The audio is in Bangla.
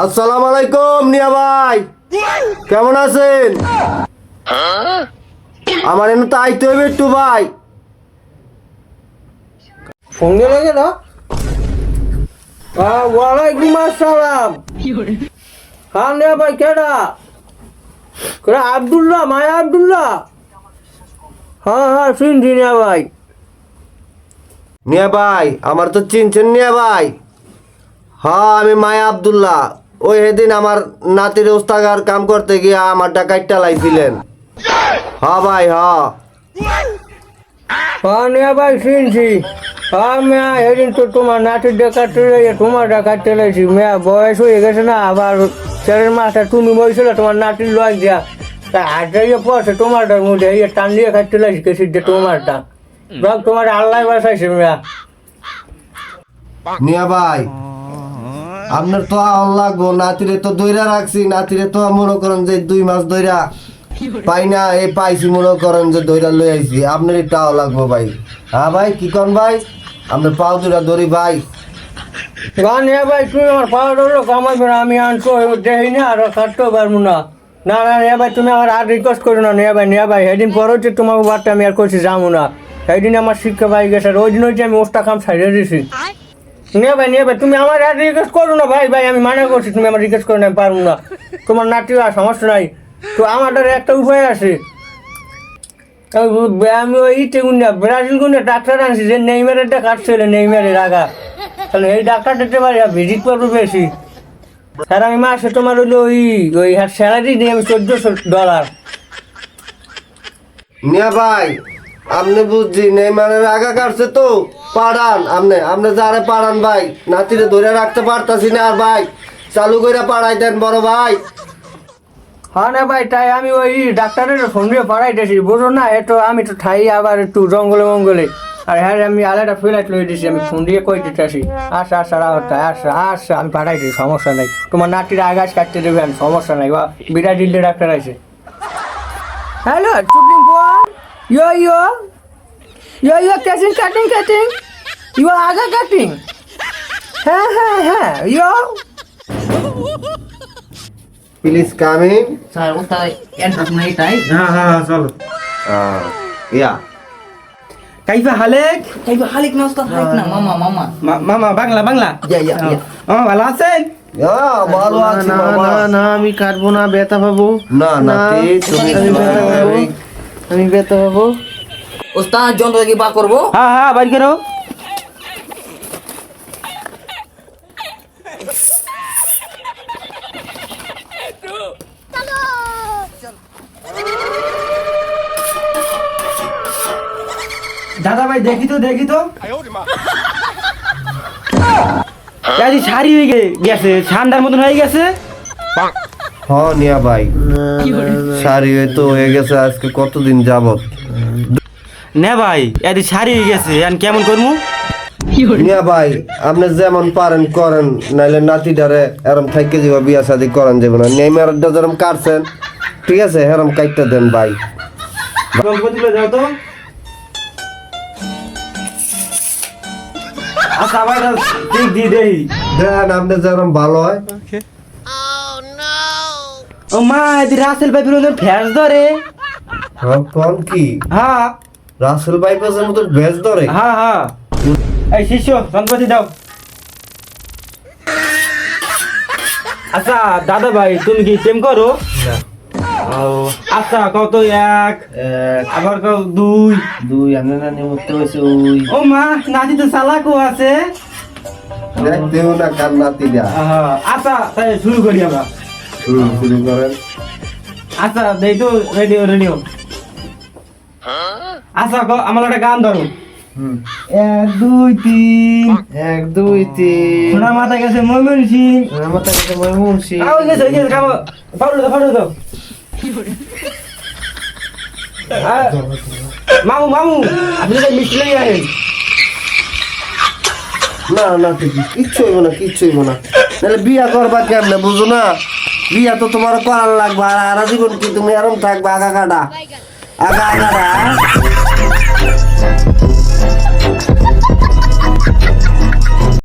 আসসালামু আলাইকুম নিয়া ভাই। কেমন আছেন? আমার এনে তো আইতে হবে একটু ভাই। ফোন গেলে কেন ওয়ালাইকুম আসসালাম। হ্যাঁ নে ভাই কেডা? কেডা আব্দুল্লাহ মায়া আব্দুল্লাহ। হ্যাঁ হ্যাঁ শুনছি নে ভাই। নিয়া ভাই আমার তো চিনছেন নিয়া ভাই। হ্যাঁ আমি মায়া আব্দুল্লাহ। ওই সেদিন আমার নাতির ওস্তাগার কাম করতে গিয়ে আমার টাকাইটা লাইছিলেন। হ্যাঁ ভাই হ্যাঁ হ্যাঁ নে ভাই শুনছি। হ্যাঁ মেয়া এদিন তো তোমার নাতির দেখাতে তোমার দেখাতে লাইছি। মেয়া বয়স হয়ে গেছে না আবার ছেলের মাথা তুমি বলছিল তোমার নাতির লয় দিয়া। তা হাতে পড়ছে তোমারটার মধ্যে এই টান দিয়ে খাইতে লাইছি কেসির যে তোমারটা। তোমার আল্লাহ বাসাইছে মেয়া। নিয়া ভাই। আপনার তো আহন লাগবো নাতিরে তো দইরা রাখছি নাতিরে তো মনে করেন যে দুই মাস দইরা পাই না এই পাইছি মনে করেন যে দইরা লই আইছি। আপনার টাও লাগবো ভাই। হ্যাঁ ভাই কি কন ভাই? আপনার পাও দুরা ধরি ভাই। গান হ্যাঁ ভাই তুমি আমার পাওয়ার হলো কামাইবে না আমি আনছো দেখি না আর কাটতেও পারব না। না না নিয়ে ভাই তুমি আমার আর রিকোয়েস্ট করো না নিয়ে ভাই নিয়ে ভাই। সেদিন পর হচ্ছে তোমার বারটা আমি আর করছি যাব না। সেদিন আমার শিক্ষা পাই গেছে ওই দিন হচ্ছে আমি ওষটা কাম ছাড়িয়ে দিয়েছি নিয়ে ভাই নিয়ে ভাই তুমি আমার আর রিকোয়েস্ট করো না ভাই ভাই আমি মানা করছি তুমি আমার রিকোয়েস্ট করো না আমি পারব না। তোমার নাতি আর সমস্যা নাই। তো আমার একটা উপায় আছে। আমি- আমি ওই ইটে গুন্ডা ব্রাজিল গুন্ডা ডাক্তার আনছি যে নেইমারেরটা কাটছিল নেইমারের আগা। তাহলে এই ডাক্তার দিতে পারি আর ভিজিট করব বেশি। স্যার আমি মাসে তোমার হইল ওই ওই স্যালারি দিই আমি চোদ্দশো ডলার নিয়া ভাই আপনি বুঝছি নেইমারের আগা কাটছে তো? পাড়ান আপনি আপনি যারে পাড়ান ভাই, নাতিরে ধরে রাখতে পারতাছি না আর ভাই, চালু করে পাড়াই দেন বড় ভাই। হ্যাঁ না ভাই, তাই আমি ওই ডাক্তারের ফোন দিয়ে পড়াইতেছি বুঝো না এতো আমি তো ঠাই, আবার একটু জঙ্গলে মঙ্গলে। আর হ্যাঁ আমি আলাদা ফ্লাইট লই দিছি, আমি ফোন দিয়ে কই দিতেছি। আচ্ছা আচ্ছা রাহতা আচ্ছা আচ্ছা আমি পাঠাইছি সমস্যা নাই। তোমার নাতির আগাছ কাটতে দেবেন সমস্যা নাই, বা বিরাট দিল্লি ডাক্তার আছে hello, চুপিং yo yo. Yo yo cutting cutting cutting yo আগা কাটিং হ্যাঁ হ্যাঁ হ্যাঁ ইয়ো প্লিজ কামিং স্যার ওটা এন্টার নাই তাই হ্যাঁ হ্যাঁ হ্যাঁ, চলো ইয়া কাইফা হালেক তাই হালিক না ওস্তাদ হালিক না মামা মামা মা- মামা বাংলা বাংলা ইয়া ইয়া ইয়া মামা ভালো আছেন ইয়া ভালো আছি না বাবা না না আমি কাটবো না ব্যথা পাবো না নাতি তুমি আমি ব্যথা পাবো আমি ব্যথা পাবো ওস্তাদ যন্ত্র কি বার করব হ্যাঁ হ্যাঁ বাড়ি করো দাদা ভাই দেখি তো দেখি তো। দাদি শাড়ি হয়ে গেছে ঠান্ডার মতন হয়ে গেছে। হ নিয়া ভাই। সারি তো হয়ে গেছে আজকে কতদিন যাবত না ভাই এদি শাড়ি হয়ে গেছে এখন কেমন করব নিয়া ভাই আপনি যেমন পারেন করেন নাইলে নাতিটারে এরম থাইকে যাবা বিয়া শাদি করেন যাবে না। নেইমারটা যেরম কাটছেন ঠিক আছে হেরম কাটতে দেন ভাই। যাও তো। আচ্ছা আবার ঠিক দিয়ে দেই। দেন আপনি যেরম ভালো হয়। ও মা এদি রাসেল ভাই ফিরে ফ্যাস ধরে। হ্যাঁ কোন কি? হ্যাঁ। রাসেল বাইপাসের মতো ভেজ ধরে? হ্যাঁ হ্যাঁ। এই শিষ্য দাও। আচ্ছা দাদা ভাই তুমি কি প্রেম করো? ও, আচ্ছা কত? এক আবার কও দুই। দুই আমি না নিমুক্ত হয়েছে ওই। ও মা নাতি তো চালাকও আছে। দেখতেও না কার নাতিটা আহা, আচ্ছা তাই শুরু করি আমরা। হুম, শুরু করেন। আচ্ছা দেই তো রেডিও রেডিও আচ্ছা আমার একটা গান ধরো। এক দুই তিন। এক দুই তিন। সোনা মাথা গেছে ময়মন সিং আমার কাছে ময়মন সিং আও গেছে গেছে খাব। ফাড়ু দাও ফাড়ু দাও। মামু মামু আপনি তো মিষ্টি লেগে আছেন না না ঠিক কিচ্ছু হইব না কিচ্ছু হইব না। তাহলে বিয়া করবা কেমনে বুঝো না? বিয়া তো তোমার করার লাগবে আর আর জীবন কি তুমি এরম থাকবা আগা কাটা আগা আগাটা